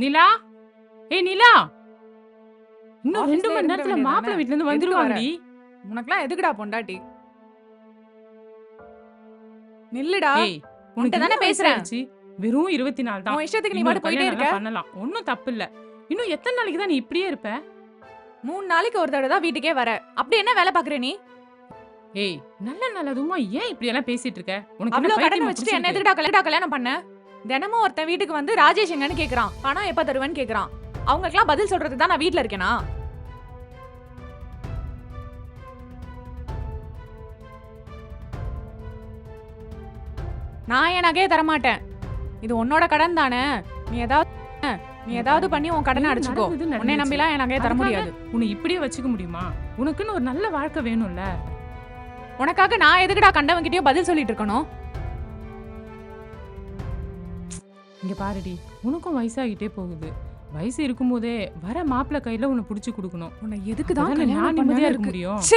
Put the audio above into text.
நிலா? ஏய் நிலா! இன்னும் ரெண்டு மணி நேரத்துல? மாப்பிள்ளை வீட்ல இருந்து வந்துருவாங்கடி உனக்குலாம் எதுக்குடா பொண்டாட்டி? நில்லுடா. உன்கிட்ட தானே பேசுறேன். வெறும் இருபத்தி நாலு தான். இஷ்டத்துக்கு நீ பாட்டு போயிட்டே இருக்க? பண்ணலாம். ஒன்னும் தப்பு இல்ல. இன்னும் எத்தனை நாளைக்கு தான் நீ இப்படியே இருப்ப? மூணு நாளைக்கு ஒரு தடவை தான் வீட்டுக்கே வர. அப்படி என்ன வேலை பாக்குற நீ? ஏய் நல்ல நல்லதுமா ஏன் இப்படி எல்லாம் பேசிட்டு இருக்க? உனக்கு என்ன அவ்வளவு கடனை வச்சுட்டு என்ன? எதுக்குடா கல்யாணம் பண்ண? தினமும் ஒருத்தன் வீட்டுக்கு வந்து ராஜேஷ் எங்கன்னு கேக்குறான். பணம் எப்ப தருவேன்னு கேக்குறான். அவங்களுக்குலாம் பதில் சொல்றதுக்கு தான் நான் வீட்ல இருக்கேனா? நான் என் நகையை தரமாட்டேன். இது உன்னோட கடன் தானே. நீ ஏதாவது நீ ஏதாவது பண்ணி உன் கடனை அடிச்சுக்கோ. உன்னை. நம்பிலாம் என் நகையை தர முடியாது. உன்னை இப்படியே வச்சுக்க முடியுமா? உனக்குன்னு ஒரு நல்ல வாழ்க்கை வேணும்ல. உனக்காக நான் எதுக்குடா கண்டவங்கிட்டயோ பதில் சொல்லிட்டு இருக்கணும்? இங்க பாருடி உனக்கும் வயசாகிட்டே போகுது. வயசு இருக்கும்போதே வர மாப்பிள்ளை கையில உன்னை புடிச்சு கொடுக்கணும். உன்னை எதுக்கு அப்பதானே நான் நிம்மதியா இருக்க முடியும்?